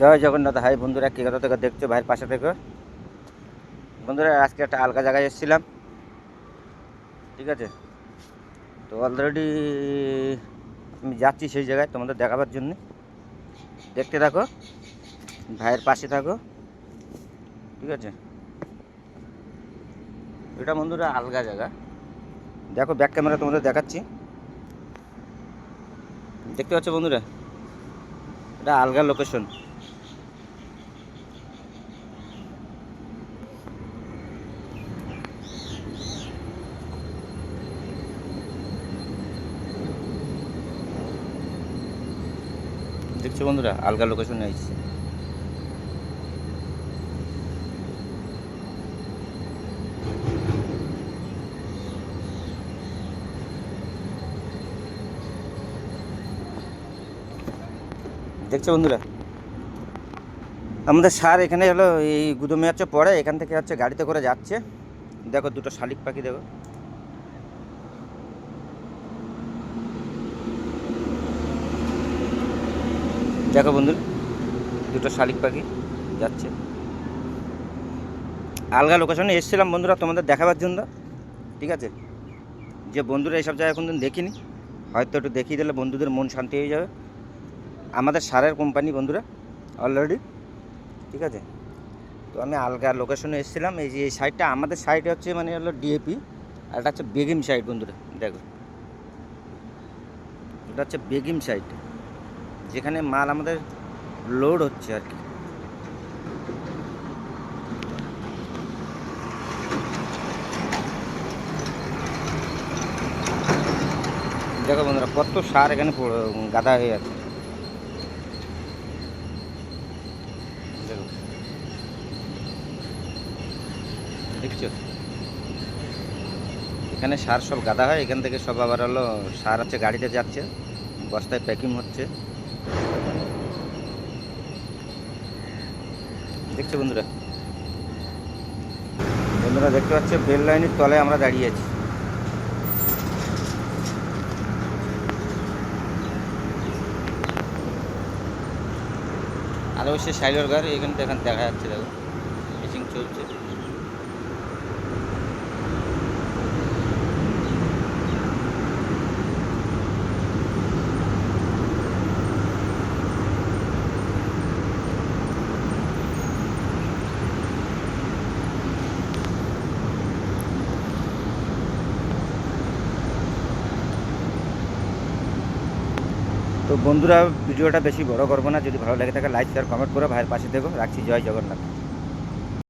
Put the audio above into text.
জয় Jagannath. High বন্ধুরা, কী কথা থেকে দেখছ ভাইয়ের পাশে থেকে? বন্ধুরা, আজকে একটা আলগা জায়গায় এসেছিলাম। ঠিক আছে? তো অলরেডি আমি যাচ্ছি সেই জায়গায় তোমাদের দেখাবার জন্য। দেখতে থাকো, ভাইয়ের পাশে থাকো। ঠিক আছে? এটা বন্ধুরা আলগা জায়গা। দেখো ব্যাক ক্যামেরা তোমাদের দেখাচ্ছি। দেখতে পাচ্ছ বন্ধুরা? এটা আলগা লোকেশন দেখছ বন্ধুরা? আলগা লোকেশনে আসছে দেখছ বন্ধুরা? আমাদের সার এখানে হলো এই গুদমে হচ্ছে পড়ে, এখান থেকে হচ্ছে গাড়িতে করে যাচ্ছে। দেখো দুটো শালিক পাখি দেখো। দেখো বন্ধু দুটো শালিক পাখি যাচ্ছে। আলগা লোকেশনে এসেছিলাম বন্ধুরা তোমাদের দেখাবার জন্য, ঠিক আছে? যে বন্ধুরা এইসব জায়গায় কোনদিন দেখিনি, হয়তো একটু দেখিয়ে দিলে বন্ধুদের মন শান্তি হয়ে যাবে। আমাদের সারের কোম্পানি বন্ধুরা অলরেডি ঠিক আছে? তো আমি আলগা লোকেশনে এসেছিলাম, এই যে এই সাইডটা আমাদের সাইডে হচ্ছে মানে হলো ডিএপি আর এটা হচ্ছে বেগিম সাইড বন্ধুরা, দেখো। এটা হচ্ছে বেগিম সাইড যেখানে মাল আমাদের লোড হচ্ছে আর কি। দেখো বন্ধুরা, কত সার এখানে গাদা হয়ে আছে। দেখো। দেখছ? এখানে সার সব গাদা হয়, এখান থেকে সব আবার হলো সার হচ্ছে, গাড়িতে যাচ্ছে, বস্তায় প্যাকিং হচ্ছে। দেখছ বন্ধুরা? বন্ধুরা দেখতে পাচ্ছে, বেল লাইনের তলায় আমরা দাঁড়িয়ে আছি। আর অবশ্যই সাইলের ঘর এখানে দেখা যাচ্ছে, দেখো। মেশিন চলছে। তো বন্ধুরা, ভিডিওটা বেশি বড় করব না। যদি ভালো লাগে থাকে লাইক শেয়ার কমেন্ট করো ভাইয়ের পাশে দেখো। রাখছি। জয় জগন্নাথ।